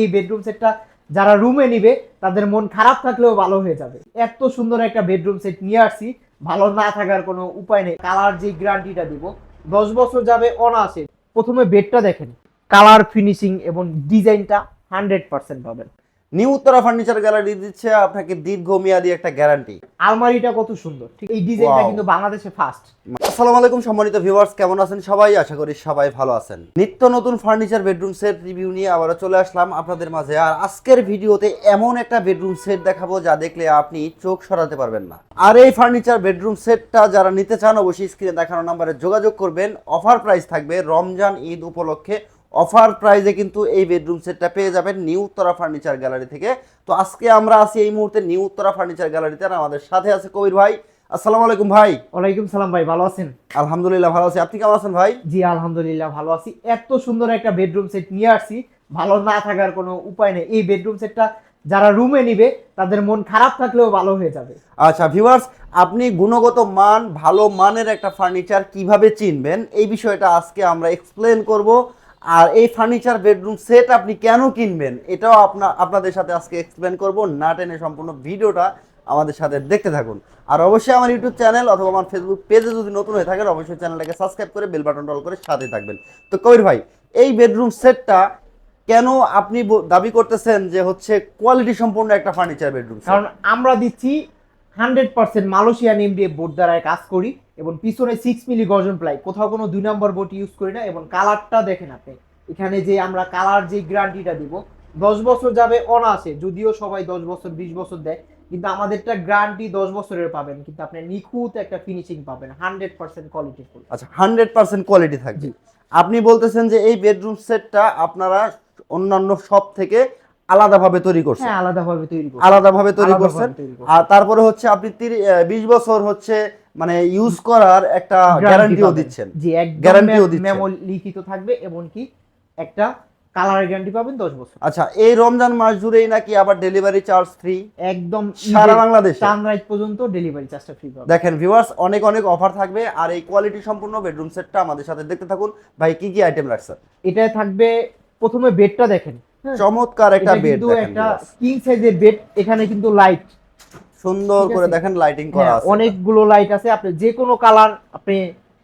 এই বেডরুম সেটটা যারা রুমে নিবে, তাদের মন খারাপ থাকলেও ভালো হয়ে যাবে। এত সুন্দর একটা বেডরুম সেট নিয়ে আসছি, ভালো না থাকার কোনো উপায় নেই। কালার যে গ্যারান্টিটা দিব, দশ বছর যাবে অনাসে প্রথমে বেডটা দেখেন। কালার ফিনিশিং এবং ডিজাইনটা হান্ড্রেড পার্সেন্ট পাবেন। নিউ উত্তরা ফার্নিচার গ্যালারি দিচ্ছে আপনাকে দীর্ঘমেয়াদী একটা গ্যারান্টি। আলমারিটা কত সুন্দর। ঠিক এই ডিজাইনটা. কিন্তু বাংলাদেশে ফার্স্ট আসসালামু আলাইকুম সম্মানিত ভিউয়ার্স কেমন আছেন সবাই? আশা করি সবাই ভালো আছেন। নিত্য নতুন ফার্নিচার বেডরুম সেট রিভিউ নিয়ে আবারও চলে আসলাম আপনাদের মাঝে। আর আজকের ভিডিওতে এমন একটা বেডরুম সেট দেখাবো যা দেখলে আপনি চোখ সরাতে পারবেন না। আর এই ফার্নিচার বেডরুম সেটটা যারা নিতে চান অবশ্যই স্ক্রিনে দেখানো নাম্বারে যোগাযোগ করবেন। অফার প্রাইস থাকবে রমজান ঈদ উপলক্ষে অফার প্রাইজে কিন্তু এই বেডরুম সেটটা পেয়ে যাবেন নিউ উত্তরা ফার্নিচার গ্যালারি থেকে। তো আজকে আমরা আছি এই মুহূর্তে নিউ উত্তরা ফার্নিচার গ্যালারিতে আর আমাদের সাথে আছে কবির ভাই। আসসালামু আলাইকুম ভাই। ওয়ালাইকুম সালাম ভাই ভালো আছেন? আলহামদুলিল্লাহ ভালো আছি। আপনি কেমন আছেন ভাই? জি আলহামদুলিল্লাহ ভালো আছি। এত সুন্দর একটা বেডরুম সেট নিয়ে আসছি। ভালো না থাকার কোনো উপায় নেই। এই বেডরুম সেটটা যারা রুমে নিবে তাদের মন খারাপ থাকলেও ভালো হয়ে যাবে। আচ্ছা ভিউয়ার্স আপনি গুণগত মান ভালো মানের একটা ফার্নিচার কীভাবে চিনবেন? এই বিষয়টা আজকে আমরা এক্সপ্লেন করব। আর এই ফার্নিচার বেডরুম সেট আপনি কেন কিনবেন? এটাও আপনা আপনাদের সাথে আজকে এক্সপ্লেন করব। না টেনে সম্পূর্ণ ভিডিওটা আমাদের সাথে দেখতে থাকুন। আর অবশ্যই আমার ইউটিউব চ্যানেল অথবা আমার ফেসবুক পেজে যদি নতুন হয়ে থাকেন, অবশ্যই চ্যানেলটাকে সাবস্ক্রাইব করে বেল বাটন অল করে সাথে থাকবেন। তো কবির ভাই, এই বেডরুম সেটটা কেন আপনি দাবি করতেছেন যে হচ্ছে কোয়ালিটি সম্পূর্ণ একটা ফার্নিচার বেডরুম কারণ আমরা দিচ্ছি hundred percent Malaysian MDF board দ্বারা কাজ করি। এবং পিছনে সিক্স মিলি গর্জন প্লাই কোথাও কোনো দুই নম্বর বোট ইউজ করি না এবং কালারটা দেখেন আপনি। এখানে যে আমরা কালার যে গ্যারান্টিটা দিব দশ বছর যাবে অনাসে যদিও সবাই দশ বছর বিশ বছর দেয় কিন্তু আমাদেরটা গ্যারান্টি দশ বছরের পাবেন কিন্তু আপনি নিখুঁত একটা ফিনিশিং পাবেন হান্ড্রেড পার্সেন্ট কোয়ালিটি ফুল আচ্ছা হান্ড্রেড পার্সেন্ট কোয়ালিটি থাকবে। আপনি বলতেছেন যে এই বেডরুম সেটটা আপনারা অন্যান্য সব থেকে আলাদাভাবে তৈরি করছেন। হ্যাঁ আলাদাভাবে তৈরি করি আলাদাভাবে তৈরি আলাদাভাবে করছেন। তৈরি করছি। আর তারপরে হচ্ছে আপনি বিশ বছর হচ্ছে মানে ইউজ করার একটা গ্যারান্টিও দিচ্ছেন। জি Guarantee-ও দিচ্ছেন। মেমো লিখিত থাকবে এবং কি একটা কালারের গ্যারান্টি পাবেন দশ বছর। আচ্ছা এই রমজান মাস জুড়েই নাকি আবার ডেলিভারি চার্জ ফ্রি একদম সারা বাংলাদেশে? সানরাইজ পর্যন্ত ডেলিভারি চার্জটা ফ্রি পাবেন। দেখেন ভিউয়ার্স অনেক অনেক অফার থাকবে আর এই কোয়ালিটি সম্পূর্ণ বেডরুম সেটটা আমাদের সাথে দেখতে থাকুন। ভাই কি কি আইটেম রাখছেন এটা থাকবে প্রথমে বেডটা দেখেন। চমৎকার একটা বেড একটা। কিং সাইজের বেড এখানে কিন্তু লাইট সুন্দর করে দেখেন লাইটিং করা আছে অনেকগুলো লাইট আছে। আপনি যে কোনো কালার আপনি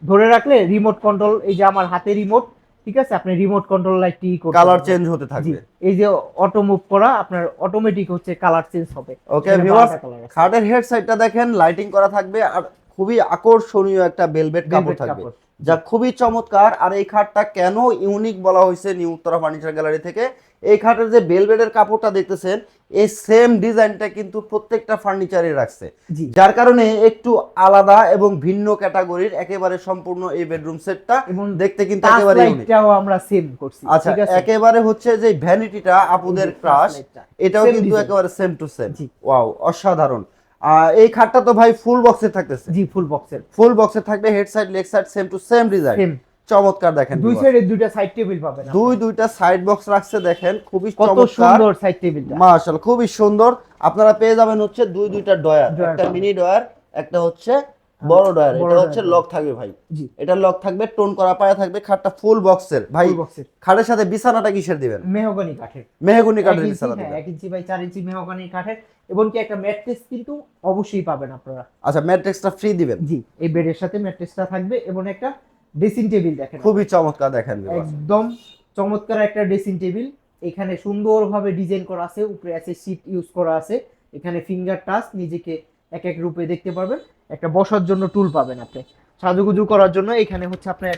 ধরে রাখলে রিমোট কন্ট্রোল এই যে আমার হাতে রিমোট ঠিক আছে? আপনি রিমোট কন্ট্রোল লাইটটি করতে কালার চেঞ্জ হতে থাকবে। এই যে অটো মুভ করা আপনার অটোমেটিক হচ্ছে কালার চেঞ্জ হবে। ওকে ভিউয়ার্স খাটের হেড সাইডটা দেখেন লাইটিং করা থাকবে আর খুবই আকর্ষণীয় একটা বেলভেট কাপড় থাকবে। যা খুবই চমৎকার। আর এই খাটটা কেন ইউনিক বলা হয়েছে নিউ উত্তরা ফার্নিচার গ্যালারি থেকে? এই খাটের যে বেলভেটের কাপড়টা দেখতেছেন এই সেম ডিজাইনটা কিন্তু প্রত্যেকটা ফার্নিচারে রাখছে। যার কারণে একটু আলাদা এবং ভিন্ন ক্যাটাগরির একেবারে সম্পূর্ণ এই বেডরুম সেটটা দেখতে কিন্তু একেবারে আমরা সেম করছি আচ্ছা একেবারে হচ্ছে যে ভ্যানিটিটা আপুদের ক্রাশ এটাও কিন্তু একেবারে সেম টু সেম। ওয়াও অসাধারণ। এই খাটটা তো ভাই ফুল বক্সে থাকতেছে। জি ফুল বক্সের ফুল বক্সে থাকবে head side leg side same to same design চমৎকার দেখেন দুই সাইডে দুইটা সাইড টেবিল পাবেন দুই দুইটা সাইড বক্স রাখছে দেখেন খুবই কত সুন্দর সাইড টেবিলটা মাশাআল্লাহ খুবই সুন্দর। আপনারা পেয়ে যাবেন হচ্ছে দুই দুইটা ডয়ার একটা মিনি ডয়ার একটা হচ্ছে বড় ডয়ার এটা হচ্ছে লক থাকবে ভাই। এটা লক থাকবে টোন করা পায়া থাকবে খাটটা ফুল বক্সের ভাই বক্সের খাটের সাথে বিছানাটা কিসের দিবেন? মেহগনি কাঠের। মেহগুনি কাঠের বিছানা হ্যাঁ, দিবেন। এক ইঞ্চি বাই চার ইঞ্চি মেহগনি কাঠের। এবং কি একটা ম্যাট্রেস কিন্তু অবশ্যই পাবেন আপনারা। আচ্ছা ম্যাট্রিক্সটা ফ্রি দিবেন? জি এই বেডের সাথে ম্যাট্রেসটা থাকবে এবং একটা ড্রেসিং টেবিল দেখেন খুবই চমৎকার দেখেন একদম চমৎকার একটা ড্রেসিং টেবিল এখানে সুন্দরভাবে ডিজাইন করা আছে উপরে আছে সিট ইউজ করা আছে। এখানে ফিঙ্গার টাচ নিজেকে এক এক রূপে দেখতে পারবেন। একটা বসার জন্য টুল পাবেন আপনি। সাজুগুজু করার জন্য এখানে হচ্ছে আপনার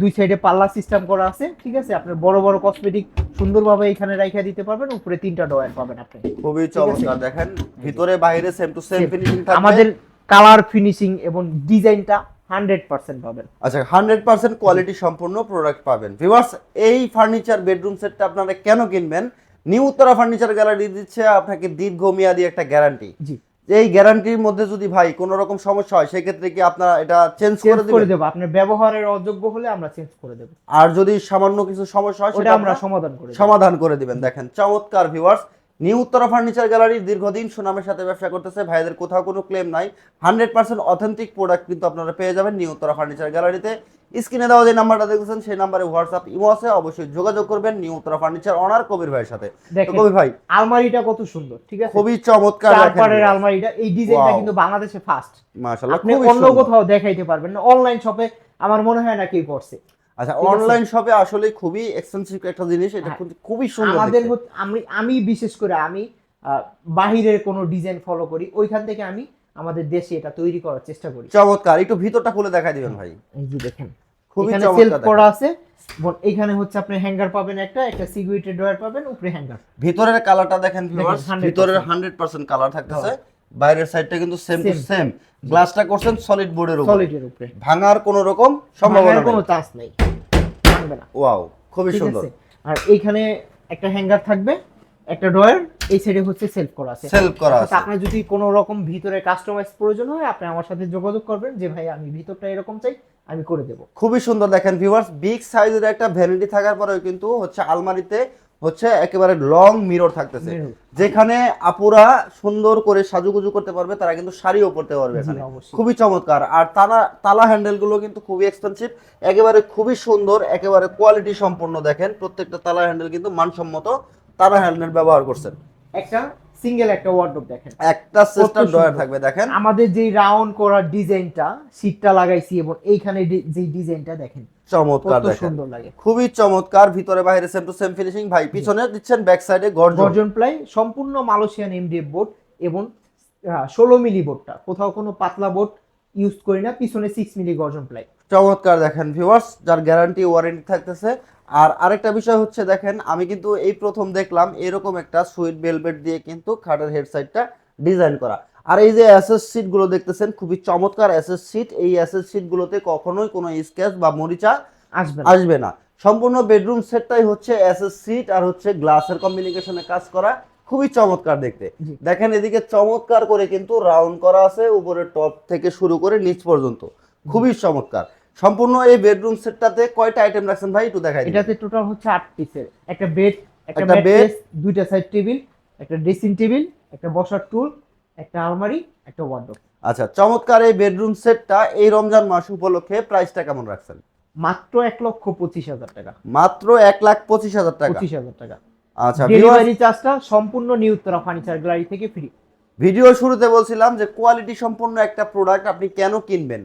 দুই সাইডে পাল্লা সিস্টেম করা আছে ঠিক আছে? আপনার বড় বড় কসমেটিক সুন্দরভাবে এখানে রাইখা দিতে পারবেন উপরে তিনটা ডয়ার পাবেন আপনি। খুবই চমৎকার। দেখেন ভিতরে বাইরে সেম টু সেম ফিনিশিং থাকবে। আমাদের কালার ফিনিশিং এবং ডিজাইনটা হান্ড্রেড পার্সেন্ট পাবেন। আচ্ছা হান্ড্রেড পার্সেন্ট কোয়ালিটি সম্পূর্ণ প্রোডাক্ট পাবেন। ভিউয়ার্স এই ফার্নিচার বেডরুম সেটটা আপনারা কেন কিনবেন? নিউ উত্তরা ফার্নিচার গ্যালারি দিচ্ছে আপনাকে দীর্ঘমেয়াদী একটা গ্যারান্টি জি। এই গ্যারান্টির মধ্যে যদি ভাই কোনো রকম সমস্যা হয় সেক্ষেত্রে কি আপনারা এটা চেঞ্জ করে চেঞ্জ করে দিবেন? দেবো। আপনার ব্যবহারের অযোগ্য হলে আমরা চেঞ্জ করে দেবো। আর যদি সামান্য কিছু সমস্যা হয় সেটা আমরা সমাধান করে সমাধান করে দিবেন। দেখেন চমৎকার viewers new Uttara furniture gallery দীর্ঘদিন সুনামের সাথে ব্যবসা করতেছে। ভাইদের কোথাও কোনো ক্লেম নাই। হান্ড্রেড পার্সেন্ট অথেন্টিক প্রোডাক্ট কিন্তু আপনারা পেয়ে যাবেন নিউ উত্তরা ফার্নিচার গ্যালারিতে স্ক্রিনে দেওয়া যে নাম্বারটা দেখতেছেন সেই নাম্বারে হোয়াটসঅ্যাপ ইমো আছে অবশ্যই যোগাযোগ করবেন new Uttara furniture owner Kabir ভাইয়ের সাথে। কবির ভাই আলমারিটা কত সুন্দর ঠিক আছে? খুবই চমৎকার চার দেখেন আলমারিটা এই ডিজাইনটা কিন্তু বাংলাদেশে ফার্স্ট মাশাআল্লাহ আপনি অন্য কোথাও দেখাইতে পারবেন না অনলাইন শপে আমার মনে হয় না কেউ করছে। আচ্ছা অনলাইন শপে আসলে খুবই এক্সপেন্সিভ একটা জিনিস এটা হ্যাঁ। কিন্তু খুবই সুন্দর আমাদের আমি আমি বিশেষ করে আমি বাহিরের কোনো ডিজাইন ফলো করি ওইখান থেকে আমি আমাদের দেশে এটা তৈরি করার চেষ্টা করি। চমৎকার একটু ভিতরটা খুলে দেখাই দিবেন ভাই। এই যে দেখেন খুবই এখানে চমৎকার করা আছে। এখানে হচ্ছে আপনি হ্যাঙ্গার পাবেন একটা একটা সিকিউরিটি ড্রয়ার পাবেন উপরে হ্যাঙ্গার ভিতরের কালারটা দেখেন ভিউয়ার্স ভিতরের 100% কালার থাকতেছে। বাইরের সাইডটা কিন্তু সেম টু. সেম গ্লাসটা করছেন সলিড বোর্ডের উপর। সলিডের উপরে। ভাঙার কোনো রকম সম্ভাবনা কোনো চান্স নেই। ভাঙবে না। ওয়াও খুবই সুন্দর। আর এইখানে একটা হ্যাঙ্গার থাকবে। একটা ড্রয়ার এই সাইডে হচ্ছে সেলফ করা আছে। সেলফ করা অর্থাৎ আছে। আপনার যদি কোনো রকম ভিতরে কাস্টমাইজ প্রয়োজন হয় আপনি আমার সাথে যোগাযোগ করবেন যে ভাই আমি ভিতরটা এরকম চাই আমি করে দেবো। খুবই সুন্দর দেখেন ভিউয়ার্স বিগ সাইজের একটা ভ্যানিটি থাকার পরেও কিন্তু হচ্ছে আলমারিতে হচ্ছে একেবারে লং মিরর থাকতেছে। যেখানে আপুরা সুন্দর করে সাজুগুজু করতে পারবে তারা কিন্তু শাড়িও পরতে পারবে এখানে। খুবই চমৎকার। আর তালা তালা হ্যান্ডেলগুলো কিন্তু খুবই এক্সপেন্সিভ একেবারে খুবই সুন্দর একেবারে কোয়ালিটি সম্পন্ন দেখেন। প্রত্যেকটা তালা হ্যান্ডেল কিন্তু মানসম্মত তালা হ্যান্ডেল ব্যবহার করছেন। একটা সিঙ্গেল একটা ওয়ার্ডরোব দেখেন। একটা সিস্টার। ড্রয়ার থাকবে দেখেন। আমাদের যে রাউন্ড করার ডিজাইনটা সিটটা লাগাইছি এবং এইখানে যে ডিজাইনটা দেখেন চমৎকার দেখেন। সুন্দর লাগে। খুবই চমৎকার ভিতরে বাইরে সেম টু সেম ফিনিশিং ভাই পিছনে দিচ্ছেন ব্যাক সাইডে গর্জন। গর্জন প্লাই সম্পূর্ণ মালয়েশিয়ান এমডিএফ বোর্ড এবং ষোলো মিলি বোর্ডটা কোথাও কোনো পাতলা বোর্ড ইউজ করি না পিছনে সিক্স মিলি গর্জন প্লাই। চমৎকার দেখেন ভিউয়ার্স যার গ্যারান্টি ওয়ারেন্টি থাকতেছে। আর আরেকটা বিষয় হচ্ছে দেখেন আমি কিন্তু এই প্রথম দেখলাম এরকম একটা সুইট বেলভেট দিয়ে কিন্তু খাটের হেড সাইডটা ডিজাইন করা। আর এই যে অ্যাসেস সিটগুলো দেখতেছেন খুবই চমৎকার অ্যাসেস সিট এই অ্যাসেস সিট গুলোতে কখনোই কোনো স্কেচ বা মরিচা আসবে না। আসবে না। সম্পূর্ণ বেডরুম সেটটাই হচ্ছে অ্যাসেস সিট আর হচ্ছে গ্লাসের কম্বিনেশনে কাজ করা। খুবই চমৎকার দেখতে। দেখেন এদিকে চমৎকার করে কিন্তু রাউন্ড করা আছে উপরে টপ থেকে শুরু করে নিচ পর্যন্ত। খুবই চমৎকার। সম্পূর্ণ এই বেডরুম সেটটাতে কয়টা আইটেম রাখছেন ভাই? একটু দেখাই এটাতে টোটাল হচ্ছে আট পিসের একটা বেড একটা বেড দুইটা সাইড টেবিল একটা ড্রেসিং টেবিল একটা বসার টুল একটা আলমারি একটা ওয়ার্ডরোব আচ্ছা চমৎকার এই বেডরুম সেটটা এই রমজান মাস উপলক্ষে প্রাইসটা কেমন রাখছেন? মাত্র এক লক্ষ পঁচিশ হাজার টাকা। মাত্র এক লাখ পঁচিশ হাজার টাকা? পঁচিশ হাজার টাকা। আচ্ছা ডেলিভারি চার্জটা সম্পূর্ণ নিউত্তরা ফার্নিচার গ্যালারি থেকে ফ্রি ভিডিও শুরুতে বলছিলাম যে কোয়ালিটি সম্পন্ন একটা প্রোডাক্ট আপনি কেন কিনবেন?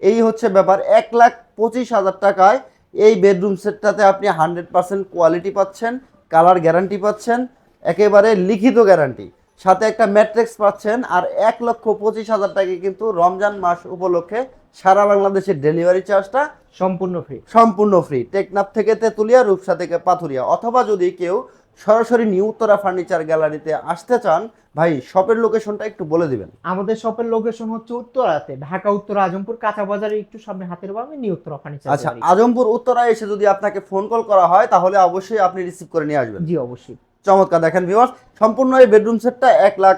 এই হচ্ছে ব্যাপার এক লাখ পঁচিশ হাজার টাকায় এই বেডরুম সেটটাতে আপনি হান্ড্রেড পার্সেন্ট কোয়ালিটি পাচ্ছেন কালার গ্যারান্টি পাচ্ছেন একেবারে লিখিত গ্যারান্টি সাথে একটা ম্যাট্রিক্স পাচ্ছেন আর এক লক্ষ পঁচিশ হাজার টাকা কিন্তু রমজান মাস উপলক্ষে সারা বাংলাদেশের ডেলিভারি চার্জটা সম্পূর্ণ ফ্রি সম্পূর্ণ ফ্রি টেকনাফ থেকে তেতুলিয়া রূপসা থেকে পাথুরিয়া। অথবা যদি কেউ সরাসরি নিউ উত্তরা ফার্নিচার গ্যালারিতে আসতে চান ভাই শপের লোকেশনটা একটু বলে দিবেন। আমাদের শপের লোকেশন হচ্ছে উত্তরাতে। ঢাকা উত্তর আজমপুর কাঁচা বাজারে একটু সামনে হাতের বামে নিউত্তরা ফার্নিচার আচ্ছা আজমপুর উত্তরা এসে যদি আপনাকে ফোন কল করা হয় তাহলে অবশ্যই আপনি রিসিভ করে নিয়ে আসবেন। জি অবশ্যই। চমৎকার দেখেন ভিউয়ার্স সম্পূর্ণ এই বেডরুম সেটটা এক লাখ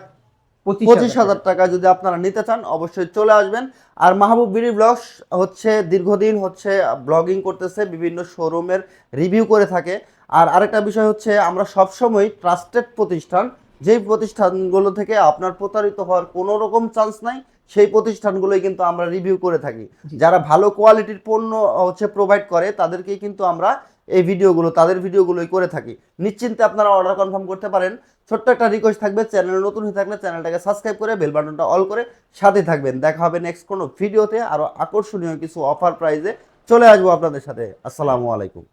পঁচিশ হাজার টাকা যদি আপনারা নিতে চান, অবশ্যই চলে আসবেন। আর মাহবুব বিডি ব্লগস হচ্ছে, দীর্ঘদিন হচ্ছে ব্লগিং করতেছে, বিভিন্ন শোরুমের রিভিউ করে থাকে। আর আরেকটা বিষয় হচ্ছে, আমরা সবসময় ট্রাস্টেড প্রতিষ্ঠান, যেই প্রতিষ্ঠানগুলো থেকে আপনার প্রতারিত হওয়ার কোনো রকম চান্স নাই সেই প্রতিষ্ঠানগুলোই কিন্তু আমরা রিভিউ করে থাকি। যারা ভালো কোয়ালিটির পণ্য হচ্ছে প্রোভাইড করে তাদেরকেই কিন্তু আমরা এই ভিডিওগুলো তাদের ভিডিওগুলোই করে থাকি। নিশ্চিন্তে আপনারা অর্ডার কনফার্ম করতে পারেন। ছোট্ট একটা রিকোয়েস্ট থাকবে চ্যানেল নতুন হয়ে থাকলে চ্যানেলটাকে সাবস্ক্রাইব করে বেল বাটনটা অল করে সাথে থাকবেন। দেখা হবে নেক্সট কোনো ভিডিওতে আরও আকর্ষণীয় কিছু অফার প্রাইজে চলে আসব আপনাদের সাথে। আসসালামু আলাইকুম।